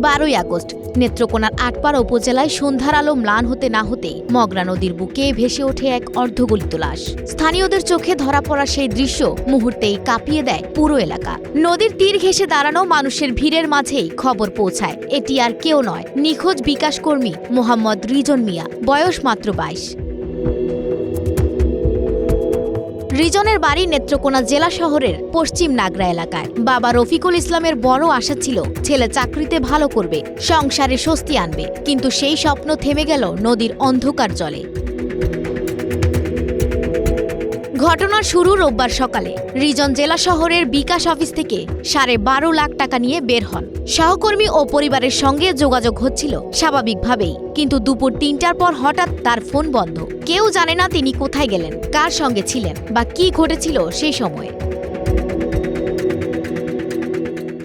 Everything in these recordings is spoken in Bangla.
বারোই আগস্ট। নেত্রকোনার আটপাড়া উপজেলায় সন্ধ্যার আলো ম্লান হতে না হতেই মগরা নদীর বুকে ভেসে ওঠে এক অর্ধগলিত লাশ স্থানীয়দের চোখে ধরা পড়া সেই দৃশ্য মুহূর্তেই কাঁপিয়ে দেয় পুরো এলাকা। নদীর তীর ঘেঁষে দাঁড়ানো মানুষের ভিড়ের মাঝেই খবর পৌঁছায়। এটি আর কেউ নয়, নিখোঁজ বিকাশ কর্মী মোহাম্মদ রিজন মিয়া, বয়স মাত্র বাইশ। রিজনের বাড়ি নেত্রকোনা জেলা শহরের পশ্চিম নাগরা এলাকায়। বাবা রফিকুল ইসলামের বড় আশা ছিল, ছেলে চাকরিতে ভালো করবে, সংসারে স্বস্তি আনবে। কিন্তু সেই স্বপ্ন থেমে গেল নদীর অন্ধকার জলে। ঘটনার শুরু রোববার সকালে। রিজন জেলা শহরের বিকাশ অফিস থেকে সাড়ে বারো লাখ টাকা নিয়ে বের হন। সহকর্মী ও পরিবারের সঙ্গে যোগাযোগ হচ্ছিল স্বাভাবিকভাবেই। কিন্তু দুপুর তিনটার পর হঠাৎ তার ফোন বন্ধ। কেউ জানে না তিনি কোথায় গেলেন, কার সঙ্গে ছিলেন বা কি ঘটেছিল সেই সময়ে।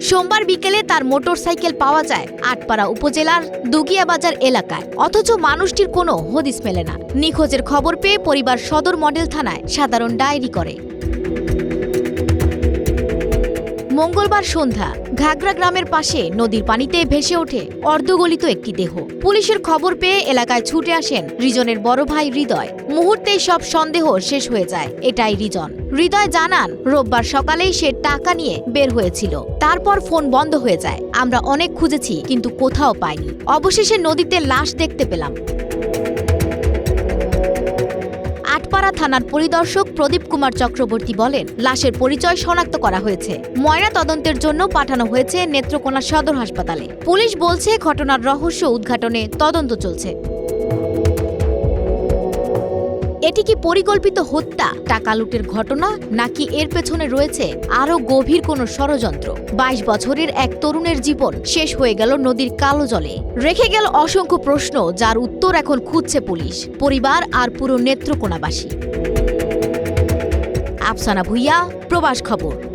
সোমবার বিকেলে তার মোটর সাইকেল পাওয়া যায় আটপাড়া উপজেলার দুগিয়াবাজার এলাকায়। অথচ মানুষটির কোনো হদিস মেলে না। নিখোঁজের খবর পেয়ে পরিবার সদর মডেল থানায় সাধারণ ডায়েরি করে। মঙ্গলবার সন্ধ্যা ঘাগরা গ্রামের পাশে নদীর পানিতে ভেসে ওঠে অর্ধগলিত একটি দেহ। পুলিশের খবর পেয়ে এলাকায় ছুটে আসেন রিজনের বড় ভাই হৃদয়। মুহূর্তেই সব সন্দেহ শেষ হয়ে যায়, এটাই রিজন। হৃদয় জানান, রোববার সকালেই সে টাকা নিয়ে বের হয়েছিল। তারপর ফোন বন্ধ হয়ে যায়। আমরা অনেক খুঁজেছি, কিন্তু কোথাও পাইনি। অবশেষে নদীতে লাশ দেখতে পেলাম। আটপাড়া থানার পরিদর্শক প্রদীপ কুমার চক্রবর্তী বলেন, লাশের পরিচয় শনাক্ত করা হয়েছে। ময়না তদন্তের জন্য পাঠানো হয়েছে নেত্রকোনা সদর হাসপাতালে। পুলিশ বলছে, ঘটনার রহস্য উদ্ঘাটনে তদন্ত চলছে। এটি কি পরিকল্পিত হত্যা, টাকা লুটের ঘটনা, নাকি এর পেছনে রয়েছে আরও গভীর কোনো ষড়যন্ত্র? বাইশ বছরের এক তরুণের জীবন শেষ হয়ে গেল নদীর কালো জলে। রেখে গেল অসংখ্য প্রশ্ন, যার উত্তর এখন খুঁজছে পুলিশ, পরিবার আর পুরো নেত্রকোনাবাসী। আফসানা ভুইয়া, প্রবাস খবর।